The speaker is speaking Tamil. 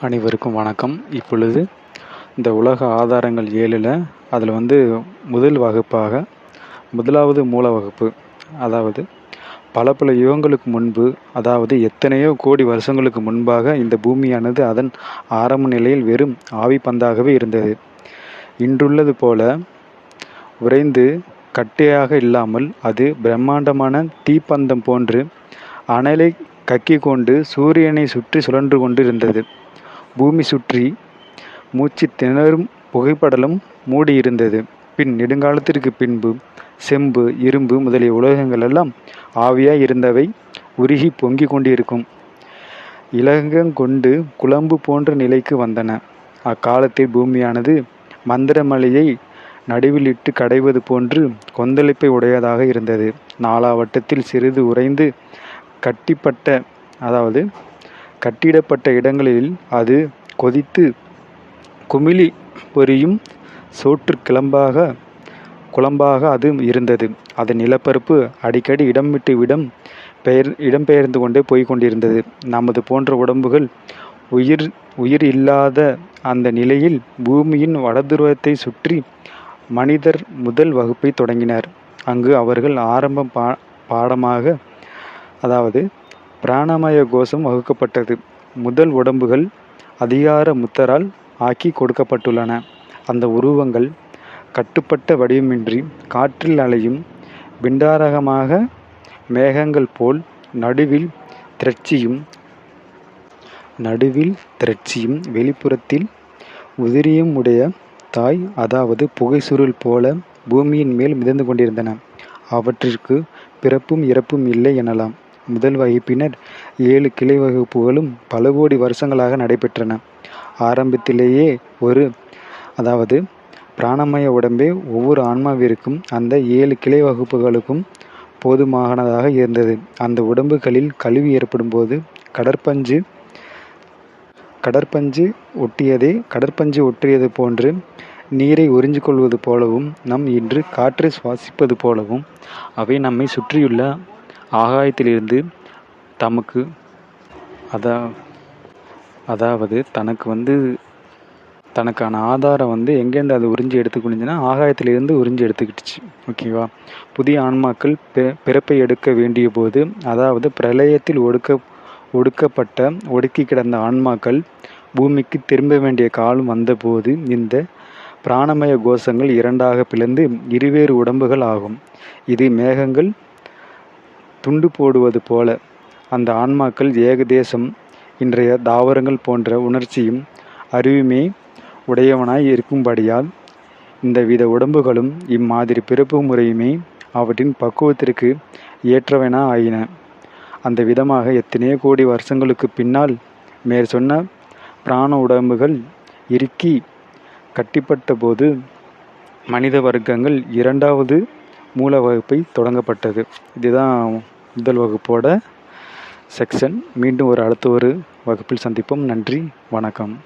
அனைவருக்கும் வணக்கம். இப்பொழுது இந்த உலக ஆதாரங்கள் ஏழில் அதில் வந்து முதல் வகுப்பாக முதலாவது மூல வகுப்பு அதாவது பல பல யுகங்களுக்கு முன்பு அதாவது எத்தனையோ கோடி வருஷங்களுக்கு முன்பாக இந்த பூமியானது அதன் ஆரம்ப நிலையில் வெறும் ஆவி பந்தாகவே இருந்தது. இன்றுள்ளது போல உறைந்து கட்டையாக இல்லாமல் அது பிரம்மாண்டமான தீப்பந்தம் போன்று அனலை கக்கி கொண்டு சூரியனை சுற்றி சுழன்று கொண்டு இருந்தது பூமி சுற்றி மூச்சு திணறும் புகைப்படலம் மூடியிருந்தது. பின் நெடுங்காலத்திற்கு பின்பு செம்பு இரும்பு முதலிய உலோகங்கள் எல்லாம் ஆவியாய் இருந்தவை உருகி பொங்கிக் கொண்டிருக்கும். இலகங்கொண்டு குழம்பு போன்ற நிலைக்கு வந்தன. அக்காலத்தில் பூமியானது மந்திரமலையை நடுவிலிட்டு கடைவது போன்று கொந்தளிப்பை உடையதாக இருந்தது. நாலாவட்டத்தில் சிறிது உறைந்து கட்டிப்பட்ட அதாவது கட்டிடப்பட்ட இடங்களில் அது கொதித்து குமிழி பொரியும் சோற்று கிளம்பாக குழம்பாக அது இருந்தது. அதன் நிலப்பரப்பு அடிக்கடி இடம் விட்டு இடம் பெயர் இடம்பெயர்ந்து கொண்டே போய்கொண்டிருந்தது நமது போன்ற உடம்புகள் உயிர் உயிர் இல்லாத அந்த நிலையில் பூமியின் வடதுருவத்தை சுற்றி மனிதர் முதல் வகுப்பை தொடங்கினர். அங்கு அவர்கள் ஆரம்ப பா பாடமாக அதாவது பிராணமய கோஷம் வகுக்கப்பட்டது. முதல் உடம்புகள் அதிகார முத்தரால் ஆக்கி கொடுக்கப்பட்டுள்ளன. அந்த உருவங்கள் கட்டுப்பட்ட வடிவமின்றி காற்றில் அலையும் பிண்டாரகமாக மேகங்கள் போல் நடுவில் திரட்சியும் நடுவில் திரட்சியும் வெளிப்புறத்தில் உதிரியும் உடைய தாய் அதாவது புகை சுருள் போல பூமியின் மேல் மிதந்து கொண்டிருந்தன. அவற்றிற்கு பிறப்பும் இறப்பும் இல்லை எனலாம். முதல் வகுப்பினர் ஏழு கிளை வகுப்புகளும் பல கோடி வருஷங்களாக நடைபெற்றன. ஆரம்பத்திலேயே ஒரு அதாவது பிராணமய உடம்பே ஒவ்வொரு ஆன்மாவிற்கும் அந்த ஏழு கிளை வகுப்புகளுக்கும் போதுமானதாக இருந்தது. அந்த உடம்புகளில் கழிவு ஏற்படும் போது கடற்பஞ்சு கடற்பஞ்சு ஒட்டியதே கடற்பஞ்சு ஒட்டியது போன்று நீரை உறிஞ்சு கொள்வது போலவும் நம் இன்று காற்றை சுவாசிப்பது போலவும் அவை நம்மை சுற்றியுள்ள ஆகாயத்திலிருந்து தமக்கு அதா அதாவது தனக்கு வந்து தனக்கான ஆதாரம் வந்து எங்கேருந்து அது உறிஞ்சி எடுத்துக்கொண்டுச்சுன்னா ஆகாயத்திலிருந்து உறிஞ்சி எடுத்துக்கிட்டுச்சு. ஓகேவா? புதிய ஆன்மாக்கள் பிறப்பை எடுக்க வேண்டிய போது அதாவது பிரளயத்தில் ஒடுக்க ஒடுக்கப்பட்ட ஒடுக்கி கிடந்த ஆன்மாக்கள் பூமிக்கு திரும்ப வேண்டிய காலம் வந்தபோது இந்த பிராணமய கோஷங்கள் இரண்டாக பிளந்து இருவேறு உடம்புகள் ஆகும். இது மேகங்கள் துண்டு போடுவது போல அந்த ஆன்மாக்கள் ஏகதேசம் இன்றைய தாவரங்கள் போன்ற உணர்ச்சியும் அறிவுமே உடையவனாய் இருக்கும்படியால் இந்த வித உடம்புகளும் இம்மாதிரி பிறப்பு முறையுமே அவற்றின் பக்குவத்திற்கு ஏற்றவன ஆயின. அந்த விதமாக எத்தனையோ கோடி வருஷங்களுக்கு பின்னால் மேற் சொன்ன பிராண உடம்புகள் இறுக்கி கட்டிப்பட்ட போது மனித வர்க்கங்கள் இரண்டாவது மூல வகுப்பை தொடங்கப்பட்டது. இதுதான் முதல் வகுப்போட செக்ஷன். மீண்டும் ஒரு அடுத்த ஒரு வகுப்பில் சந்திப்போம். நன்றி. வணக்கம்.